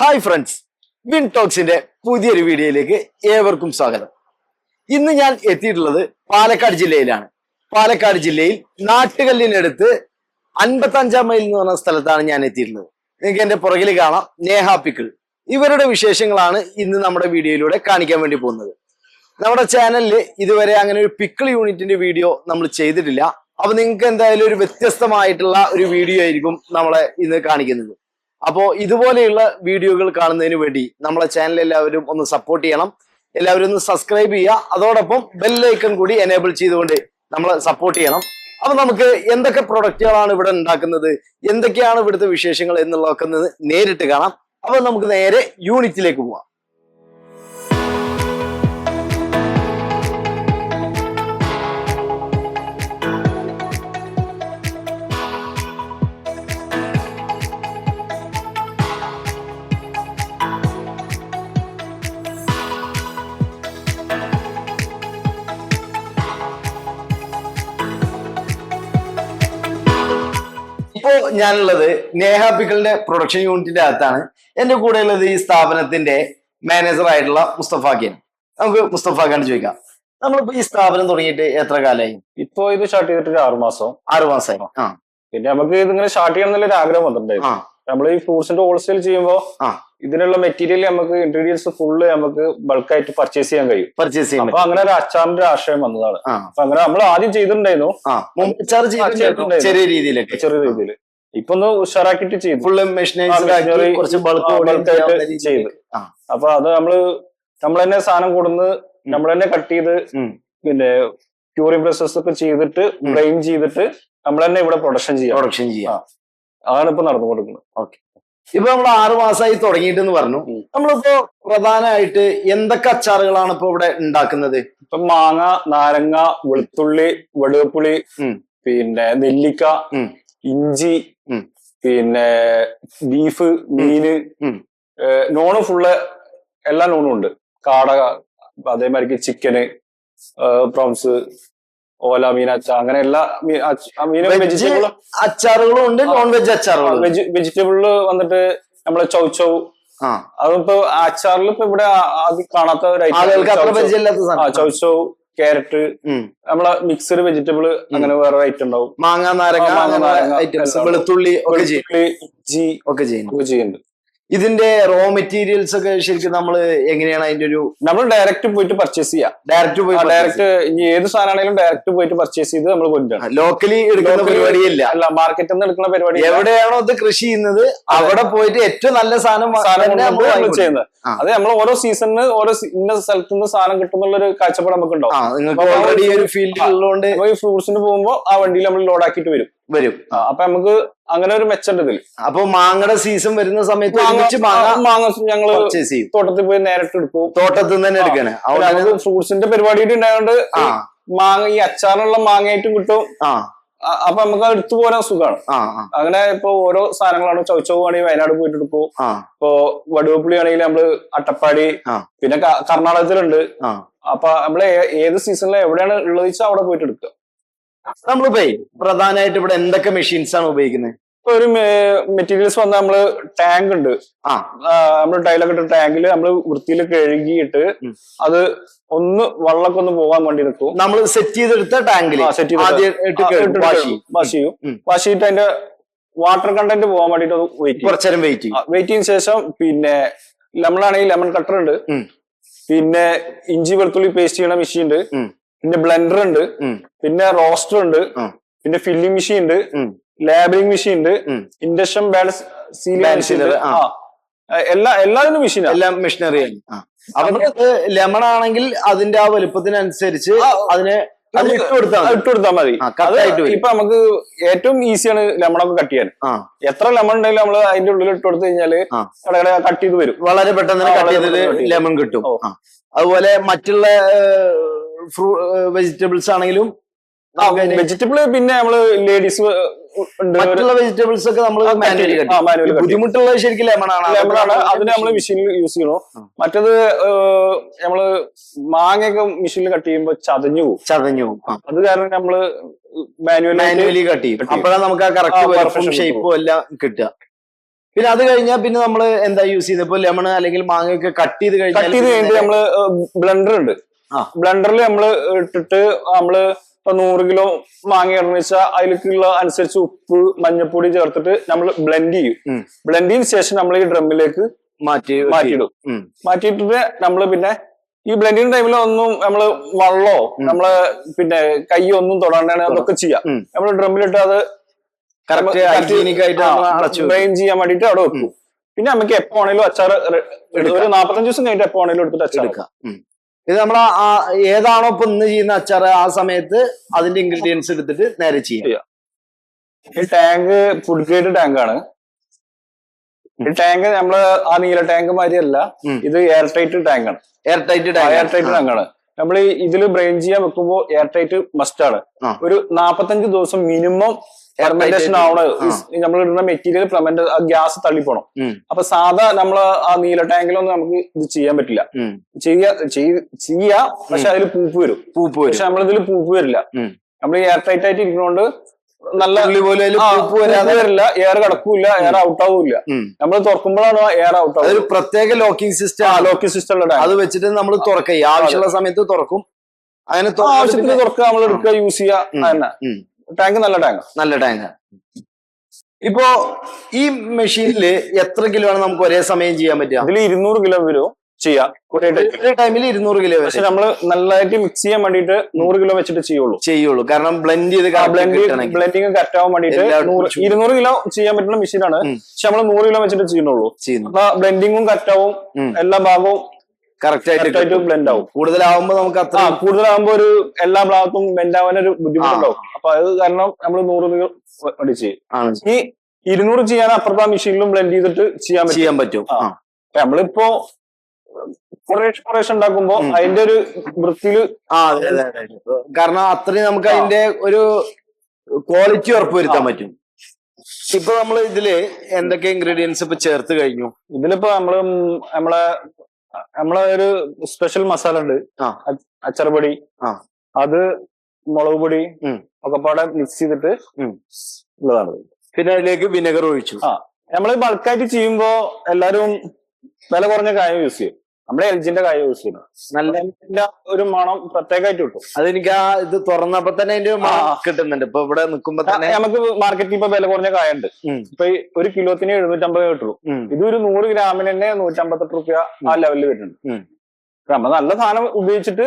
Hi friends win ടോക്സിന്റെ പുതിയൊരു വീഡിയോയിലേക്ക് ഏവർക്കും സ്വാഗതം. ഇന്ന് ഞാൻ എത്തിയിട്ടുള്ളത് പാലക്കാട് ജില്ലയിലാണ്. പാലക്കാട് ജില്ലയിൽ നാട്ടുകല്ലിനടുത്ത് അൻപത്തി അഞ്ചാം മൈൽ എന്ന് പറഞ്ഞ സ്ഥലത്താണ് ഞാൻ എത്തിയിട്ടുള്ളത്. നിങ്ങൾക്ക് എന്റെ പുറകിൽ കാണാം നേഹാപ്പിക്കിൾ ഇവരുടെ വിശേഷങ്ങളാണ് ഇന്ന് നമ്മുടെ വീഡിയോയിലൂടെ കാണിക്കാൻ വേണ്ടി പോകുന്നത്. നമ്മുടെ ചാനലിൽ ഇതുവരെ അങ്ങനെ ഒരു പിക്കിൾ യൂണിറ്റിന്റെ വീഡിയോ നമ്മൾ ചെയ്തിട്ടില്ല. അപ്പൊ നിങ്ങൾക്ക് എന്തായാലും ഒരു വ്യത്യസ്തമായിട്ടുള്ള ഒരു വീഡിയോ ആയിരിക്കും നമ്മളെ ഇന്ന് കാണിക്കുന്നത്. അപ്പോ ഇതുപോലെയുള്ള വീഡിയോകൾ കാണുന്നതിന് വേണ്ടി നമ്മളെ ചാനൽ എല്ലാവരും ഒന്ന് സപ്പോർട്ട് ചെയ്യണം. എല്ലാവരും ഒന്ന് സബ്സ്ക്രൈബ് ചെയ്യുക. അതോടൊപ്പം ബെല്ലൈക്കൺ കൂടി എനേബിൾ ചെയ്തുകൊണ്ട് നമ്മൾ സപ്പോർട്ട് ചെയ്യണം. അപ്പൊ നമുക്ക് എന്തൊക്കെ പ്രൊഡക്റ്റുകളാണ് ഇവിടെ ഉണ്ടാക്കുന്നത്? എന്തൊക്കെയാണ് ഇവിടുത്തെ വിശേഷങ്ങൾ എന്നുള്ളതൊക്കെ നേരിട്ട് കാണാം. അപ്പൊ നമുക്ക് നേരെ യൂണിറ്റിലേക്ക് പോവാം. ഞാനുള്ളത് നേഹ പിക്കലിന്റെ പ്രൊഡക്ഷൻ യൂണിറ്റിന്റെ അകത്താണ്. എന്റെ കൂടെ ഉള്ളത് ഈ സ്ഥാപനത്തിന്റെ മാനേജർ ആയിട്ടുള്ള മുസ്തഫാക്കിയാണ് നമുക്ക് മുസ്തഫാക്കാണ് ചോദിക്കാം. നമ്മളിപ്പോ ഈ സ്ഥാപനം തുടങ്ങിയിട്ട് എത്ര കാലമായി? ഇപ്പോ ഇത് സ്റ്റാർട്ട് ചെയ്തിട്ട് ആറു മാസം. ആറു മാസമായി. ആ. പിന്നെ നമുക്ക് ഇതിങ്ങനെ സ്റ്റാർട്ട് ചെയ്യണം എന്നുള്ള ഒരു ആഗ്രഹം വന്നിട്ടുണ്ടായിരുന്നു. നമ്മൾ ഈ ഫ്രൂട്ട്സിന്റെ ഹോൾസെയിൽ ചെയ്യുമ്പോൾ ഇതിനുള്ള മെറ്റീരിയൽ നമുക്ക് ഇൻഗ്രീഡിയൻസ് ഫുള്ള് നമുക്ക് ബൾക്കായിട്ട് പർച്ചേസ് ചെയ്യാൻ കഴിയും. പർച്ചേസ് ചെയ്യാം അപ്പൊ അങ്ങനെ ഒരു അച്ചാറിന്റെ ആശയം വന്നതാണ്. അപ്പൊ അങ്ങനെ നമ്മൾ ആദ്യം ചെയ്തിട്ടുണ്ടായിരുന്നു. ചെറിയ രീതിയിലൊക്കെ. ചെറിയ രീതിയിൽ ഇപ്പൊ ഒന്ന് ഉഷാറാക്കിട്ട് ചെയ്തു ഫുള്ള് മെഷീനൈസ്ഡ് കുറച്ച് ബൾക്ക് ചെയ്ത്. അപ്പൊ അത് നമ്മൾ നമ്മൾ തന്നെ സാധനം കൊടുന്ന് നമ്മൾ തന്നെ കട്ട് ചെയ്ത് പിന്നെ ക്യൂറിംഗ് പ്രോസസ് ഒക്കെ ചെയ്തിട്ട്. ബ്രെയിൻ ചെയ്തിട്ട് നമ്മൾ തന്നെ ഇവിടെ പ്രൊഡക്ഷൻ ചെയ്യാം. പ്രൊഡക്ഷൻ ചെയ്യാം. അതാണ് ഇപ്പൊ നടന്നു കൊടുക്കുന്നത് ഓക്കെ ഇപ്പൊ നമ്മൾ ആറു മാസമായി തുടങ്ങിയിട്ടെന്ന് പറഞ്ഞു. നമ്മളിപ്പോ പ്രധാനമായിട്ട് എന്തൊക്കെ അച്ചാറുകളാണ് ഇപ്പൊ ഇവിടെ ഉണ്ടാക്കുന്നത്? ഇപ്പൊ മാങ്ങ നാരങ്ങ വെളുത്തുള്ളി വെളുപ്പുളി പിന്നെ നെല്ലിക്ക ഇഞ്ചി. പിന്നെ ബീഫ് മീന് നോണ് ഫുള്ള് എല്ലാ നോണും ഉണ്ട്. കാട അതേമാതിരി ചിക്കന് പ്രോൺസ് ഓല മീനച്ച അങ്ങനെ എല്ലാ മീനും അച്ചാറുകളും ഉണ്ട് നോൺ വെജ് അച്ചാറുകളും വെജ് വെജിറ്റബിളിൽ വന്നിട്ട് നമ്മളെ ചൗ ആ. അതിപ്പോ അച്ചാറിൽ ഇപ്പൊ ഇവിടെ ആദ്യം കാണാത്ത ഒരു ഐറ്റം ചൗ ചൗ. ക്യാരറ്റ് നമ്മളെ മിക്സഡ് വെജിറ്റബിൾ അങ്ങനെ വേറെ ഐറ്റം ഉണ്ടാവും. മാങ്ങ നാരങ്ങ മാങ്ങ, നാരങ്ങ ഐറ്റംസ് വെളുത്തുള്ളി ഒക്കെ ചെയ്യുന്നുണ്ട് ഇതിന്റെ റോ മെറ്റീരിയൽസ് ഒക്കെ ശരിക്കും നമ്മൾ എങ്ങനെയാണ് അതിന്റെ ഒരു നമ്മൾ ഡയറക്റ്റ് പോയിട്ട് പർച്ചേസ് ചെയ്യാം. ഡയറക്റ്റ് പോയി ഡയറക്റ്റ് ഇനി ഏത് സാധനമാണെങ്കിലും ഡയറക്റ്റ് പോയിട്ട് പർച്ചേസ് ചെയ്ത് നമ്മൾ കൊണ്ടുവരണം. ലോക്കലി എടുക്കുന്ന പരിപാടിയില്ല. അല്ല മാർക്കറ്റിൽ നിന്ന് എടുക്കുന്ന പരിപാടി എവിടെയാണോ ഇത് കൃഷി ചെയ്യുന്നത് അവിടെ പോയിട്ട് ഏറ്റവും നല്ല സാധനം. ചെയ്യുന്നത്. അത് നമ്മൾ ഓരോ സീസണിന് ഓരോ ഇന്ന സ്ഥലത്ത് നിന്ന് സാധനം കിട്ടുന്നുള്ളൊരു കാഴ്ചപ്പാട് നമുക്ക് ഉണ്ടാവും ഓൾറെഡി ഒരു ഫീൽഡ് ഉള്ളതുകൊണ്ട് ഫ്രൂട്ട്സിന് പോകുമ്പോൾ ആ വണ്ടിയിൽ നമ്മൾ ലോഡ് ആക്കിയിട്ട് വരും. വരും. അപ്പൊ നമുക്ക് അങ്ങനെ ഒരു മെച്ചുണ്ട് ഇതിൽ അപ്പൊ മാങ്ങയുടെ സീസൺ വരുന്ന സമയത്ത് ഒരുമിച്ച് മാങ്ങ മാങ്ങ ഞങ്ങൾ പർച്ചേസ് ചെയ്യും. തോട്ടത്തിൽ പോയി നേരിട്ട് എടുക്കും. തോട്ടത്തിൽ നിന്ന് തന്നെ എടുക്കണേ ഫ്രൂട്ട്സിന്റെ പരിപാടി ഉണ്ടായതുകൊണ്ട് മാങ്ങ ഈ അച്ചാറുള്ള മാങ്ങയായിട്ടും കിട്ടും. അപ്പൊ നമുക്ക് എടുത്തു പോരാൻ സുഖമാണ്. അങ്ങനെ ഇപ്പൊ ഓരോ സാധനങ്ങളാണ്. ചൗച്ചവ് ആണെങ്കിൽ വയനാട് പോയിട്ട് എടുക്കും. ഇപ്പൊ വടുവപ്പുളി ആണെങ്കിൽ നമ്മൾ അട്ടപ്പാടി പിന്നെ കർണാടകത്തിലുണ്ട്. അപ്പൊ നമ്മൾ ഏത് സീസണിൽ എവിടെയാണ് ഉള്ളത് വെച്ചാൽ അവിടെ പോയിട്ട് എടുക്കുക. നമ്മളിപ്പോ പ്രധാനമായിട്ട് ഇവിടെ എന്തൊക്കെ മെഷീൻസ് ആണ് ഉപയോഗിക്കുന്നത്? ഇപ്പൊ ഒരു മെറ്റീരിയൽസ് വന്ന നമ്മൾ ടാങ്ക് ഉണ്ട്. ആ. നമ്മൾ ടൈലൊക്കെ ഇട്ട ടാങ്കിൽ നമ്മൾ വൃത്തിയിൽ കഴുകിയിട്ട് അത് ഒന്ന് വെള്ളമൊക്കെ ഒന്ന് പോകാൻ വേണ്ടി നിൽക്കും. നമ്മൾ സെറ്റ് ചെയ്തെടുത്ത ടാങ്കിൽ wash ചെയ്യും. വാഷ് ചെയ്യും. വാഷ് ചെയ്തിട്ട് അതിന്റെ വാട്ടർ കണ്ടന്റ് പോകാൻ വേണ്ടിട്ട് വെയിറ്റ് കുറച്ചേരം വെയിറ്റ് ചെയ്യും. വെയിറ്റ് ചെയ്യുന്ന ശേഷം പിന്നെ ലെമൺ ആണെങ്കിൽ ലെമൺ കട്ടർ ഉണ്ട്. പിന്നെ ഇഞ്ചി വെളുത്തുള്ളി പേസ്റ്റ് ചെയ്യണ മെഷീൻ ഉണ്ട്. പിന്നെ ബ്ലെൻഡർ ഉണ്ട്. പിന്നെ റോസ്റ്റർ ഉണ്ട്. പിന്നെ ഫില്ലിംഗ് മെഷീൻ ഉണ്ട്. ലാബിംഗ് മെഷീൻ ഉണ്ട്. ഇൻഡക്ഷൻ ബാലൻസ് സീലിംഗ് എല്ലാ എല്ലാത്തിനും മെഷീൻ എല്ലാം മെഷീനറി അപ്പൊ ലെമൺ ആണെങ്കിൽ അതിന്റെ ആ വലുപ്പത്തിനനുസരിച്ച് അതിനെ ഇട്ടുകൊടുത്താൽ ഇട്ട് കൊടുത്താൽ മതി. അത്. ഇപ്പൊ നമുക്ക് ഏറ്റവും ഈസിയാണ് ലെമണൊക്കെ കട്ട് ചെയ്യാൻ. എത്ര ലെമൺ ഉണ്ടെങ്കിലും നമ്മൾ അതിന്റെ ഉള്ളിൽ ഇട്ട് കൊടുത്തു കഴിഞ്ഞാൽ കടകളെ കട്ട് ചെയ്ത് വരും. വളരെ പെട്ടെന്ന് കട്ട് ചെയ്തത്. ലെമൺ കിട്ടും. അതുപോലെ മറ്റുള്ള ഫ്രൂ വെജിറ്റബിൾസ് ആണെങ്കിലും വെജിറ്റബിൾ പിന്നെ നമ്മൾ ലേഡീസ് മറ്റുള്ള വെജിറ്റബിൾസ് ഒക്കെ നമ്മൾ. കട്ട്. ബുദ്ധിമുട്ടുള്ളത് ശരിക്കും ലെമൺ ആണ്. ലെമൺ ആണ്. അതിന് നമ്മൾ മെഷീനിൽ യൂസ് ചെയ്യണു. മറ്റത് നമ്മൾ മാങ്ങയൊക്കെ മെഷീനിൽ കട്ട് ചെയ്യുമ്പോ ചതഞ്ഞു പോകും. ചതഞ്ഞു പോകും. അത് കാരണം നമ്മൾ മാനുവലി മാനുവലി കട്ട് ചെയ്യും. അപ്പോഴാണ് നമുക്ക് ആ കറക്റ്റ് ഷേപ്പും എല്ലാം കിട്ടുക. പിന്നെ അത് കഴിഞ്ഞാൽ പിന്നെ നമ്മൾ എന്താ യൂസ് ചെയ്യുന്നത്? ഇപ്പൊ ലെമൺ അല്ലെങ്കിൽ മാങ്ങയൊക്കെ കട്ട് ചെയ്ത് കട്ട് ചെയ്ത് കഴിഞ്ഞിട്ട് കഴിഞ്ഞാൽ നമ്മൾ ബ്ലെൻഡർ ഉണ്ട്. ബ്ലെൻഡറിൽ നമ്മൾ ഇട്ടിട്ട് നമ്മൾ ഇപ്പൊ നൂറ് കിലോ മാങ്ങ ഇടണമെന്ന് വെച്ചാൽ അതിലേക്കുള്ള അനുസരിച്ച് ഉപ്പ് മഞ്ഞപ്പൊടി ചേർത്തിട്ട് നമ്മൾ ബ്ലെൻഡ് ചെയ്യും. ബ്ലെൻഡ് ചെയ്തതിനു ശേഷം നമ്മൾ ഈ ഡ്രമ്മിലേക്ക് മാറ്റി മാറ്റിയിടും മാറ്റിയിട്ട് മാറ്റിയിട്ടിട്ട് നമ്മൾ പിന്നെ ഈ ബ്ലെൻഡിങ് ടൈമിൽ ഒന്നും നമ്മൾ വള്ളോ നമ്മൾ പിന്നെ കൈ ഒന്നും തൊടാണ്ടാണ് അതൊക്കെ ചെയ്യാം. നമ്മൾ നമ്മൾ ഡ്രമ്മിലിട്ട് അത് നമ്മൾ. ഡ്രെയിൻ ചെയ്യാൻ വേണ്ടിട്ട് അവിടെ വെക്കും. പിന്നെ നമുക്ക് എപ്പോ ആണെങ്കിലും അച്ചാർ ഒരു നാപ്പത്തഞ്ച് ദിവസം കഴിഞ്ഞിട്ട് എപ്പോ ആണെങ്കിലും എടുത്തിട്ട് അച്ചാർ എടുക്കാം. ഇത് നമ്മൾ ഏതാണോ ഇപ്പൊ ഇന്ന് ചെയ്യുന്ന അച്ചാർ ആ സമയത്ത് അതിന്റെ ഇൻഗ്രീഡിയൻസ് എടുത്തിട്ട് നേരെ ചെയ്യാം. ഈ ടാങ്ക് ഫുഡ് ഗ്രേഡ് ടാങ്ക് ആണ്. ഈ ടാങ്ക് നമ്മൾ ആ നീല ടാങ്ക് മാതിരിയല്ല. ഇത് എയർ ടൈറ്റ് ടാങ്ക് ആണ് air tight tank air tight tank ആണ്. നമ്മൾ ഇതിൽ ബ്രെയിൻ ചെയ്യാൻ വെക്കുമ്പോ എയർ ടൈറ്റ് മസ്റ്റ് ആണ് ഒരു നാപ്പത്തഞ്ച് ദിവസം മിനിമം ഫെർമെന്റേഷൻ ആവണ നമ്മൾ ഇടുന്ന മെറ്റീരിയൽ ഫെർമെന്റ് ഗ്യാസ് തള്ളിപ്പോണം അപ്പൊ സാധാ നമ്മൾ ആ നീല ടാങ്കിലൊന്നും നമുക്ക് ഇത് ചെയ്യാൻ പറ്റില്ല. ചെയ്യാ ചെയ്യാ പക്ഷെ അതിൽ പൂപ്പ് വരും. പൂപ്പ് വരും. പക്ഷെ നമ്മളിതിൽ പൂപ്പ് വരില്ല. നമ്മൾ എയർ ടൈറ്റ് ആയിട്ട് ഇരിക്കുന്നോണ്ട് നല്ല വരില്ല. എയർ കിടക്കൂല എയർ ഔട്ട് ആവൂല നമ്മൾ തുറക്കുമ്പോഴാണ് എയർ ഔട്ട് ആവുക? പ്രത്യേക ലോക്കിംഗ് സിസ്റ്റം ലോക്കിംഗ് സിസ്റ്റം ഉള്ള അത് വെച്ചിട്ട് നമ്മൾ തുറക്കുക. ആവശ്യമുള്ള സമയത്ത് തുറക്കും. അങ്ങനെ ആവശ്യത്തിന് തുറക്കുക. നമ്മൾ എടുക്കുക യൂസ് ചെയ്യുക. ടാങ്ക് നല്ല ടാങ്ക് നല്ല ടാങ്ക് ഇപ്പോ ഈ മെഷീനിൽ എത്ര കിലോ ആണ് നമുക്ക് ഒരേ സമയം ചെയ്യാൻ പറ്റുക? അതിൽ ഇരുന്നൂറ് കിലോ വരും ചെയ്യാം. ഒരേ time. ഒരു ടൈമിൽ ഇരുന്നൂറ് കിലോ പക്ഷെ വരെ നമ്മൾ നല്ലതായിട്ട് മിക്സ് ചെയ്യാൻ വേണ്ടിട്ട് നൂറ് കിലോ വെച്ചിട്ട് ചെയ്യുള്ളൂ. ചെയ്യുള്ളൂ. കാരണം ബ്ലെൻഡ് ചെയ്ത് ബ്ലെൻഡ് ബ്ലെൻഡിങ് കറക്റ്റ് ആവാൻ വേണ്ടിട്ട്. ഇരുന്നൂറ് കിലോ ചെയ്യാൻ പറ്റുന്ന മെഷീനാണ്. പക്ഷെ നമ്മൾ നൂറ് കിലോ വെച്ചിട്ട് ചെയ്യുന്നുള്ളൂ. ബ്ലെൻഡിങ്ങും കറക്റ്റ് ആവും. എല്ലാ ഭാഗവും കറക്റ്റ് ആയിട്ട് ബ്ലെൻഡ് ആവും. കൂടുതലാവുമ്പോ നമുക്ക് അത്ര കൂടുതലാകുമ്പോ ഒരു എല്ലാ ഭാഗത്തും ബ്ലെൻഡ് ആവാൻ ഒരു ബുദ്ധിമുട്ടുണ്ടാവും അപ്പൊ അത് കാരണം നമ്മൾ നൂറ് അടിച്ച് ഈ ഇരുന്നൂറ് ചെയ്യാൻ അപ്പുറത്തെ മെഷീനിലും ബ്ലെൻഡ് ചെയ്തിട്ട് ചെയ്യാൻ ചെയ്യാൻ പറ്റും. നമ്മളിപ്പോ കുറേശ്ശെ കുറേശ്ശെ ഉണ്ടാക്കുമ്പോ. അതിന്റെ ഒരു വൃത്തിയിൽ. കാരണം അത്രയും നമുക്ക് അതിന്റെ ഒരു ക്വാളിറ്റി ഉറപ്പുവരുത്താൻ. പറ്റും. ഇപ്പൊ നമ്മൾ ഇതിൽ എന്തൊക്കെ ഇൻഗ്രീഡിയൻസ് ഇപ്പൊ ചേർത്ത് കഴിഞ്ഞു? ഇതിലിപ്പോ നമ്മൾ നമ്മളെ നമ്മളെ ഒരു സ്പെഷ്യൽ മസാല ഉണ്ട്. അച്ചർപൊടി. അത് മുളക് പൊടി ഉം. ഒക്കെ പാടെ മിക്സ് ചെയ്തിട്ട് ഉള്ളതാണ്. പിന്നെ അതിലേക്ക് വിനെഗർ ഒഴിച്ചു. ആ. നമ്മൾ ബൾക്കായിട്ട് ചെയ്യുമ്പോ എല്ലാരും വില കുറഞ്ഞ കായം യൂസ് ചെയ്യും. നമ്മുടെ എൽജിന്റെ കായ യൂസ് ചെയ്യണം നല്ല ഒരു മണം പ്രത്യേകമായിട്ട് കിട്ടും. അതെനിക്ക് ആ ഇത് തുറന്നപ്പോ തന്നെ അതിന്റെ ഒരു മണം ആ. കിട്ടുന്നുണ്ട്. ഇപ്പൊ ഇവിടെ നിൽക്കുമ്പോ തന്നെ നമുക്ക് മാർക്കറ്റിൽ ഇപ്പൊ വില കുറഞ്ഞ കായ ഉണ്ട്. ഇപ്പൊ ഒരു കിലോത്തിന് എഴുന്നൂറ്റമ്പത് കിട്ടുള്ളൂ. ഇത് ഒരു നൂറ് ഗ്രാമിന് തന്നെ നൂറ്റമ്പത്തെട്ട് റുപ്യ ആ ലെവലിൽ വരുന്നുണ്ട്. നമ്മൾ നല്ല സാധനം ഉപയോഗിച്ചിട്ട്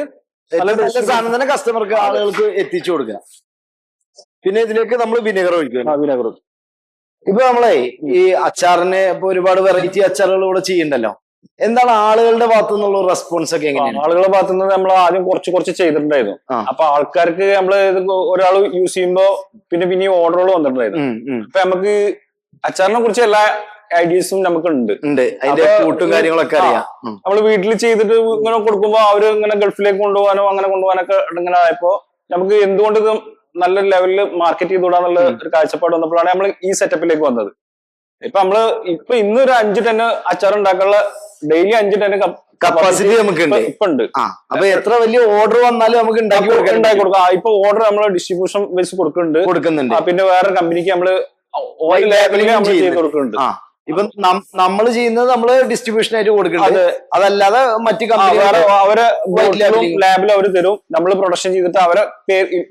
നല്ല സാധനം തന്നെ കസ്റ്റമർക്ക് ആളുകൾക്ക് എത്തിച്ചു കൊടുക്കുക. പിന്നെ ഇതിലേക്ക് നമ്മൾ വിനെഗർ ഒഴിക്കുക വിനെഗർ ഇപ്പൊ നമ്മളെ ഈ അച്ചാറിന് ഇപ്പൊ ഒരുപാട് വെറൈറ്റി അച്ചാറുകൾ ഇവിടെ ചെയ്യണ്ടല്ലോ എന്താണ് ആളുകളുടെ ഭാഗത്തു നിന്നുള്ള റെസ്പോൺസ് ഒക്കെ എങ്ങനെയാണ്? ആളുകളുടെ ഭാഗത്തു നിന്ന് നമ്മൾ ആദ്യം കുറച്ച് കുറച്ച് ചെയ്തിട്ടുണ്ടായിരുന്നു. അപ്പൊ ആൾക്കാർക്ക് നമ്മൾ ഇത് ഒരാൾ യൂസ് ചെയ്യുമ്പോ പിന്നെ പിന്നെ ഓർഡറുകൾ വന്നിട്ടുണ്ടായിരുന്നു. അപ്പൊ നമുക്ക് അച്ചാറിനെ കുറിച്ച് എല്ലാ ഐഡിയസും നമുക്ക് ഉണ്ട് ഉണ്ട്. അതിന്റെ കൂട്ടും കാര്യങ്ങളൊക്കെ അറിയാം. നമ്മൾ നമ്മൾ വീട്ടിൽ ചെയ്തിട്ട് ഇങ്ങനെ കൊടുക്കുമ്പോ അവർ ഇങ്ങനെ ഗൾഫിലേക്ക് കൊണ്ടുപോകാനോ അങ്ങനെ കൊണ്ടുപോകാനൊക്കെ ഇങ്ങനെ ആയപ്പോ നമുക്ക് എന്തുകൊണ്ട് നല്ല ലെവലിൽ മാർക്കറ്റ് ചെയ്തുകൂടാന്നുള്ള ഒരു കാഴ്ചപ്പാട് വന്നപ്പോഴാണ് നമ്മൾ ഈ സെറ്റപ്പിലേക്ക് വന്നത്. ഇപ്പൊ നമ്മൾ ഇപ്പൊ ഇന്നൊരു അഞ്ച് ടന്ന് അച്ചാർ ഉണ്ടാക്കാനുള്ള ഡെയിലി അഞ്ച് ടെന് കപ്പാസിറ്റി നമുക്ക് ഇപ്പൊ ഉണ്ട് അപ്പൊ എത്ര വലിയ ഓർഡർ വന്നാലും നമുക്ക് ഉണ്ടാക്കി കൊടുക്കാം. ഇപ്പൊ ഓർഡർ നമ്മൾ ഡിസ്ട്രിബ്യൂഷൻ വെച്ച് കൊടുക്കുന്നുണ്ട്. കൊടുക്കുന്നുണ്ട്. പിന്നെ വേറെ കമ്പനിക്ക് നമ്മൾ ഓയിൽ ലേബലിംഗ് നമ്മൾ ചെയ്ത് കൊടുക്കുന്നുണ്ട്. ഇപ്പൊ നമ്മൾ ചെയ്യുന്നത് നമ്മൾ ഡിസ്ട്രിബ്യൂഷൻ ആയിട്ട് കൊടുക്കുന്നത് അത് അതല്ലാതെ മറ്റു ആ, വേറെ കമ്പനി അവരെ ലാബിൽ അവർ തരും. നമ്മൾ പ്രൊഡക്ഷൻ ചെയ്തിട്ട് അവരെ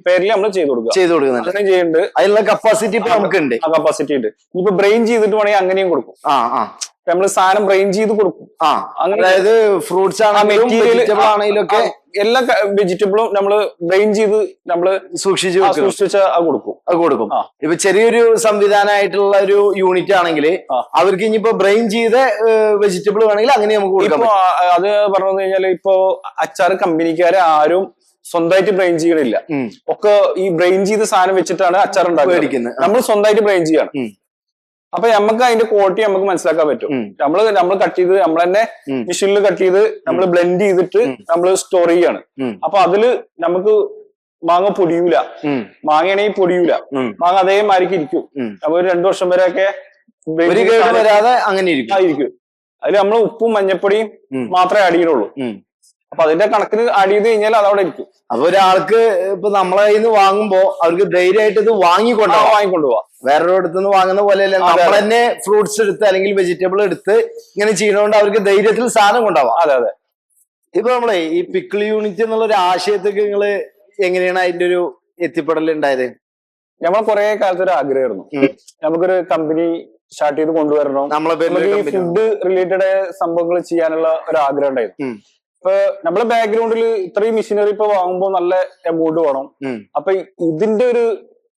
പേരിൽ നമ്മൾ ചെയ്ത് കൊടുക്കുക. ചെയ്തു കൊടുക്കുന്നുണ്ട്. അങ്ങനെ ചെയ്യുന്നുണ്ട്. അതിനുള്ള കപ്പാസിറ്റി ഇപ്പൊ നമുക്കുണ്ട്. ആ കപ്പാസിറ്റി ഉണ്ട്. ഇപ്പൊ ബ്രെയിൻ ചെയ്തിട്ട് വേണമെങ്കിൽ അങ്ങനെയും കൊടുക്കും. ആ ആ. നമ്മൾ സാധനം ബ്രെയിൻ ചെയ്ത് കൊടുക്കും. ആ അങ്ങനെ അതായത് ഫ്രൂട്ട്സ് ആണെങ്കിലും വെജിറ്റബിൾ ആണെങ്കിലും ഒക്കെ എല്ലാ വെജിറ്റബിളും നമ്മൾ ബ്രെയിൻ ചെയ്ത് നമ്മൾ സൂക്ഷിച്ച് സൂക്ഷിച്ച് കൊടുക്കും. കൊടുക്കും. ഇപ്പൊ ചെറിയൊരു സംവിധാനമായിട്ടുള്ള ഒരു യൂണിറ്റ് ആണെങ്കിൽ. അവർക്ക് ഇനിയിപ്പോ ബ്രെയിൻ ചെയ്ത വെജിറ്റബിൾ വേണമെങ്കിൽ അങ്ങനെ നമുക്ക് കൊടുക്കാം അത് പറഞ്ഞു കഴിഞ്ഞാൽ ഇപ്പോ അച്ചാർ കമ്പനിക്കാരെ ആരും സ്വന്തമായിട്ട് ബ്രെയിൻ ചെയ്യണില്ല ഒക്കെ ഈ ബ്രെയിൻ ചെയ്ത സാധനം വെച്ചിട്ടാണ് അച്ചാർ ഉണ്ടാക്കുന്നത് നമ്മൾ സ്വന്തമായിട്ട് ബ്രെയിൻ ചെയ്യണം. അപ്പൊ നമുക്ക് അതിന്റെ ക്വാളിറ്റി നമുക്ക് മനസ്സിലാക്കാൻ പറ്റും നമ്മൾ നമ്മൾ നമ്മൾ കട്ട് ചെയ്ത് നമ്മൾ തന്നെ. മെഷീനിൽ കട്ട് ചെയ്ത് നമ്മൾ ബ്ലെൻഡ് ചെയ്തിട്ട്. നമ്മൾ സ്റ്റോർ ചെയ്യാണ്. അപ്പൊ അതിൽ നമുക്ക് മാങ്ങ പൊടിയൂല. മാങ്ങയാണെങ്കിൽ പൊടിയൂല. മാങ്ങ അതേമാതിരിക്ക് ഇരിക്കും. അപ്പൊ ഒരു രണ്ടു വർഷം വരെയൊക്കെ വരാതെ അങ്ങനെ ഇരിക്കും. ആയിരിക്കും. അതിൽ നമ്മൾ ഉപ്പും മഞ്ഞപ്പൊടിയും. മാത്രമേ ആഡ് ചെയ്യുള്ളൂ. അപ്പൊ അതിന്റെ കണക്കിന് ആഡ് ചെയ്ത് കഴിഞ്ഞാൽ അതവിടെ ഇരിക്കും. അപ്പൊ ഒരാൾക്ക് ഇപ്പൊ നമ്മളെ കയ്യിൽ നിന്ന് വാങ്ങുമ്പോ അവർക്ക് ധൈര്യമായിട്ട് ഇത് വാങ്ങിക്കൊണ്ടോ? വാങ്ങിക്കൊണ്ടുപോവാ വേറൊരിടത്തു നിന്ന് വാങ്ങുന്ന പോലെയല്ല. നമ്മൾ തന്നെ ഫ്രൂട്ട്സ് എടുത്ത് അല്ലെങ്കിൽ വെജിറ്റബിൾ എടുത്ത് ഇങ്ങനെ ചെയ്യണോണ്ട് അവർക്ക് ധൈര്യത്തിൽ സാധനം കൊണ്ടാവാം അതെ അതെ. ഇപ്പൊ നമ്മളെ ഈ പിക്കിൾ യൂണിറ്റ് എന്നുള്ള ഒരു ആശയത്തേക്ക് നിങ്ങൾ എങ്ങനെയാണ് അതിന്റെ ഒരു എത്തിപ്പെടൽ ഉണ്ടായത്? നമ്മൾ കുറെ കാലത്ത് ഒരു ആഗ്രഹമായിരുന്നു. നമുക്കൊരു കമ്പനി സ്റ്റാർട്ട് ചെയ്ത് കൊണ്ടുവരണം. നമുക്ക്. ഫുഡ് റിലേറ്റഡ് സംഭവങ്ങൾ ചെയ്യാനുള്ള ഒരു ആഗ്രഹം ഉണ്ടായിരുന്നു. ഇപ്പൊ നമ്മളെ ബാക്ക്ഗ്രൗണ്ടിൽ ഇത്രയും മെഷീനറി ഇപ്പൊ വാങ്ങുമ്പോൾ നല്ല എമൗണ്ട് വേണം. അപ്പൊ ഇതിന്റെ ഒരു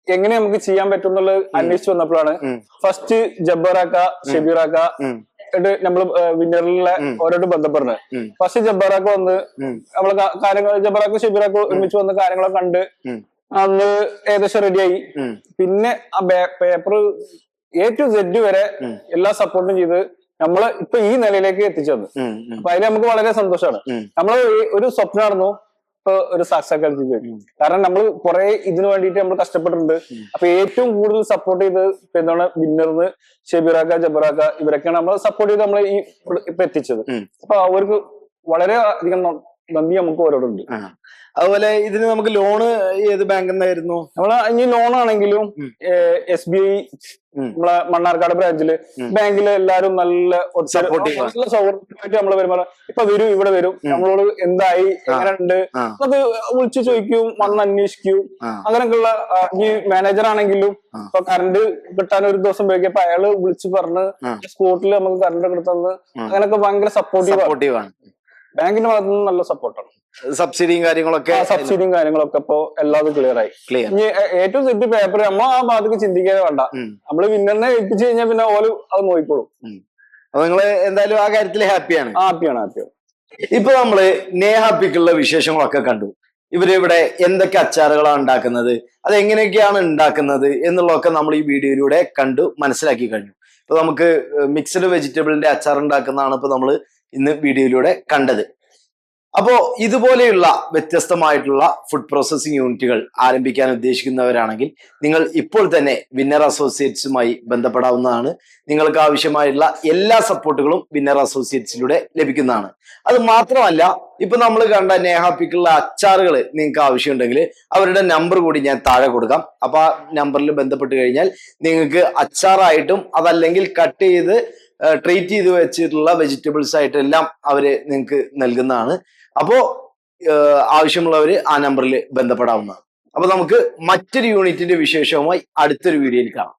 എങ്ങനെ നമുക്ക് ചെയ്യാൻ പറ്റും എന്നുള്ളത് അന്വേഷിച്ച് വന്നപ്പോഴാണ് ഫസ്റ്റ് ജബ്ബറാക്ക ഷെബീറാക്ക. നമ്മൾ വിന്നറിലെ ഉം. ഓരോട്ട് ബന്ധപ്പെടുന്നത് ഫസ്റ്റ് ജബ്ബറാക്ക വന്ന്. നമ്മൾ കാര്യങ്ങൾ ജബ്ബറാക്കും ഷെബീറാക്കും ഒരുമിച്ച് വന്ന് കാര്യങ്ങളൊക്കെ കണ്ട്. അന്ന് ഏകദേശം റെഡിയായി പിന്നെ ആ പേപ്പർ എ ടു സെഡ് വരെ എല്ലാ സപ്പോർട്ടും ചെയ്ത് നമ്മൾ ഇപ്പൊ ഈ നിലയിലേക്ക് എത്തിച്ചു തന്നു. അപ്പൊ അതിൽ നമുക്ക് വളരെ സന്തോഷമാണ്. നമ്മൾ ഒരു സ്വപ്നമായിരുന്നു ഇപ്പൊ ഒരു സാക്ഷാത്കരിച്ചു ഉം. കാരണം നമ്മൾ കുറെ ഇതിനു വേണ്ടിയിട്ട് നമ്മൾ കഷ്ടപ്പെട്ടിട്ടുണ്ട് അപ്പൊ ഏറ്റവും കൂടുതൽ സപ്പോർട്ട് ചെയ്ത് ഇപ്പൊ എന്താണ് വിന്നർന്ന് ഷെബിറാക്ക ജബറാക്ക ഇവരൊക്കെയാണ് നമ്മൾ സപ്പോർട്ട് ചെയ്ത് നമ്മൾ ഈ ഇപ്പൊ എത്തിച്ചത്. അപ്പൊ അവർക്ക് വളരെ അധികം നന്ദി നമുക്ക് ഓരോരുണ്ട്. അതുപോലെ ഇതിന് നമുക്ക് ലോണ് ഏത് ബാങ്കിൽ നിന്നായിരുന്നു നമ്മൾ ഇനി ലോൺ ആണെങ്കിലും. എസ് ബി ഐ നമ്മളെ മണ്ണാർക്കാട് ബ്രാഞ്ചിൽ. ബാങ്കിൽ എല്ലാരും നല്ല. നല്ല സൗഹൃദമായിട്ട് നമ്മൾ പെരുമാറും ഇപ്പൊ വരും ഇവിടെ വരും. നമ്മളോട് എന്തായി എങ്ങനെയുണ്ട്. അത് വിളിച്ചു ചോദിക്കും വന്ന് അന്വേഷിക്കും അങ്ങനെയൊക്കെയുള്ള ഈ മാനേജർ ആണെങ്കിലും. ഇപ്പൊ കറണ്ട് കിട്ടാൻ ഒരു ദിവസം ഉപയോഗിക്കപ്പോ അയാൾ വിളിച്ചു പറഞ്ഞ് സ്പോട്ടിൽ സ്പോട്ടിൽ നമുക്ക് കറണ്ട് കിട്ടുന്നത്. അങ്ങനെയൊക്കെ ഭയങ്കര സപ്പോർട്ടീവ് സപ്പോർട്ടീവ് ആണ് ബാങ്കിന്റെ ഭാഗത്ത് നിന്ന് നല്ല സപ്പോർട്ടാണ് സബ്സിഡിയും കാര്യങ്ങളൊക്കെ സബ്സിഡിയും കാര്യങ്ങളൊക്കെ ഇപ്പൊ എല്ലാതും ക്ലിയർ ആയി. ക്ലിയർ ഇനി ഏറ്റവും സെറ്റ് പേപ്പർ നമ്മ ആ ഭാഗത്തേക്ക് ചിന്തിക്കാതെ വേണ്ട. നമ്മൾ വിന്നറിനെ ഏൽപ്പിച്ചു കഴിഞ്ഞാൽ പിന്നെ ഓൽ അത് നോക്കിക്കോളും. അപ്പൊ നിങ്ങൾ എന്തായാലും ആ കാര്യത്തിൽ ഹാപ്പിയാണ് ഹാപ്പിയാണ് ഹാപ്പിയാണ് ഇപ്പൊ നമ്മൾ നേഹാപ്പിക്കുള്ള വിശേഷങ്ങളൊക്കെ കണ്ടു. ഇവരിവിടെ എന്തൊക്കെ അച്ചാറുകളാണ് ഉണ്ടാക്കുന്നത് അത് എങ്ങനെയൊക്കെയാണ് ഉണ്ടാക്കുന്നത് എന്നുള്ളതൊക്കെ നമ്മൾ ഈ വീഡിയോയിലൂടെ കണ്ടു മനസ്സിലാക്കി കഴിഞ്ഞു. ഇപ്പൊ നമുക്ക് മിക്സഡ് വെജിറ്റബിളിന്റെ അച്ചാർ ഉണ്ടാക്കുന്നതാണ് ഇപ്പൊ നമ്മൾ ഇന്ന് വീഡിയോയിലൂടെ കണ്ടത്. അപ്പോ ഇതുപോലെയുള്ള വ്യത്യസ്തമായിട്ടുള്ള ഫുഡ് പ്രോസസ്സിംഗ് യൂണിറ്റുകൾ ആരംഭിക്കാൻ ഉദ്ദേശിക്കുന്നവരാണെങ്കിൽ നിങ്ങൾ ഇപ്പോൾ തന്നെ വിന്നർ അസോസിയേറ്റ്സുമായി ബന്ധപ്പെടാവുന്നതാണ്. നിങ്ങൾക്ക് ആവശ്യമായിട്ടുള്ള എല്ലാ സപ്പോർട്ടുകളും വിന്നർ അസോസിയേറ്റ്സിലൂടെ ലഭിക്കുന്നതാണ്. അത് മാത്രമല്ല ഇപ്പൊ നമ്മൾ കണ്ട നേഹാപ്പിക്കുള്ള അച്ചാറുകൾ നിങ്ങൾക്ക് ആവശ്യമുണ്ടെങ്കിൽ അവരുടെ നമ്പർ കൂടി ഞാൻ താഴെ കൊടുക്കാം. അപ്പൊ ആ നമ്പറിൽ ബന്ധപ്പെട്ട് കഴിഞ്ഞാൽ നിങ്ങൾക്ക് അച്ചാറായിട്ടും അതല്ലെങ്കിൽ കട്ട് ചെയ്ത് ട്രീറ്റ് ചെയ്ത് വെച്ചിട്ടുള്ള വെജിറ്റബിൾസ് ആയിട്ട് എല്ലാം അവർ നിങ്ങൾക്ക് നൽകുന്നതാണ്. അപ്പോൾ ആവശ്യമുള്ളവർ ആ നമ്പറിൽ ബന്ധപ്പെടാവുന്നതാണ്. അപ്പോൾ നമുക്ക് മറ്റൊരു യൂണിറ്റിന്റെ വിശേഷവുമായി അടുത്തൊരു വീഡിയോയിൽ കാണാം.